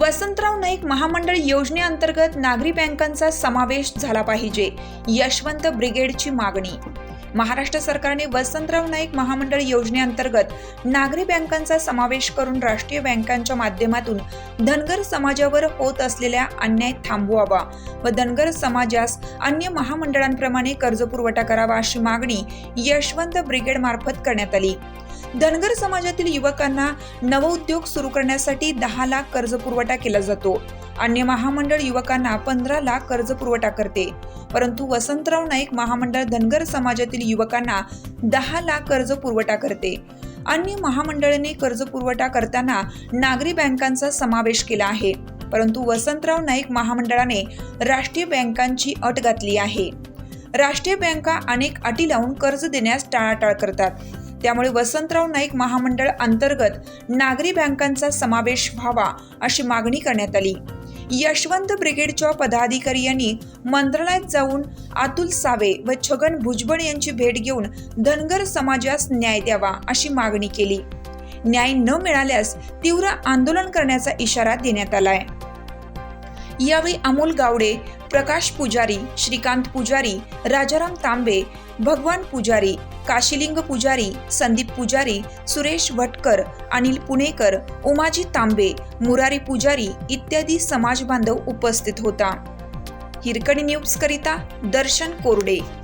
वसंतराव नाईक महामंडळ योजनेअंतर्गत नागरी बँकांचा समावेश झाला पाहिजे. यशवंत ब्रिगेडची मागणी महाराष्ट्र सरकारने वसंतराव नाईक महामंडळ योजनेअंतर्गत नागरी बँकांचा समावेश करून राष्ट्रीय बँकांच्या माध्यमातून धनगर समाजावर होत असलेल्या अन्याय थांबवावा व धनगर समाजास अन्य महामंडळांप्रमाणे कर्जपुरवठा करावा अशी मागणी यशवंत ब्रिगेड मार्फत करण्यात आली. धनगर समाजातील युवकांना नवउद्योग सुरू करण्यासाठी दहा लाख कर्ज पुरवठा केला जातो. अन्य महामंडळ युवकांना पंधरा लाख कर्ज पुरवठा करते. परंतु वसंतराव नाईक महामंडळ धनगर समाजातील युवकांना दहा लाख कर्ज पुरवठा करते. अन्य महामंडळाने कर्ज पुरवठा करताना नागरी बँकांचा समावेश केला आहे. परंतु वसंतराव नाईक महामंडळाने राष्ट्रीय बँकांची अट घातली आहे. राष्ट्रीय बँका अनेक अटी लावून कर्ज देण्यास टाळाटाळ करतात. त्यामुळे वसंतराव नाईक महामंडळ अंतर्गत नागरी बँकांचा समावेश व्हावा अशी मागणी करण्यात आली. यशवंत ब्रिगेडच्या पदाधिकारी यांनी मंत्रालयात जाऊन अतुल सावे व छगन भुजबळ यांची भेट घेऊन धनगर समाजास न्याय द्यावा अशी मागणी केली. न्याय न मिळाल्यास तीव्र आंदोलन करण्याचा इशारा देण्यात आलाय. यावेळी अमोल गावडे प्रकाश पुजारी श्रीकांत पुजारी राजाराम तांबे भगवान पुजारी काशीलिंग पुजारी संदीप पुजारी सुरेश भटकर अनिल पुणेकर उमाजी तांबे मुरारी पुजारी इत्यादी समाज बांधव उपस्थित होता. हिरकणी न्यूज करिता दर्शन कोरडे.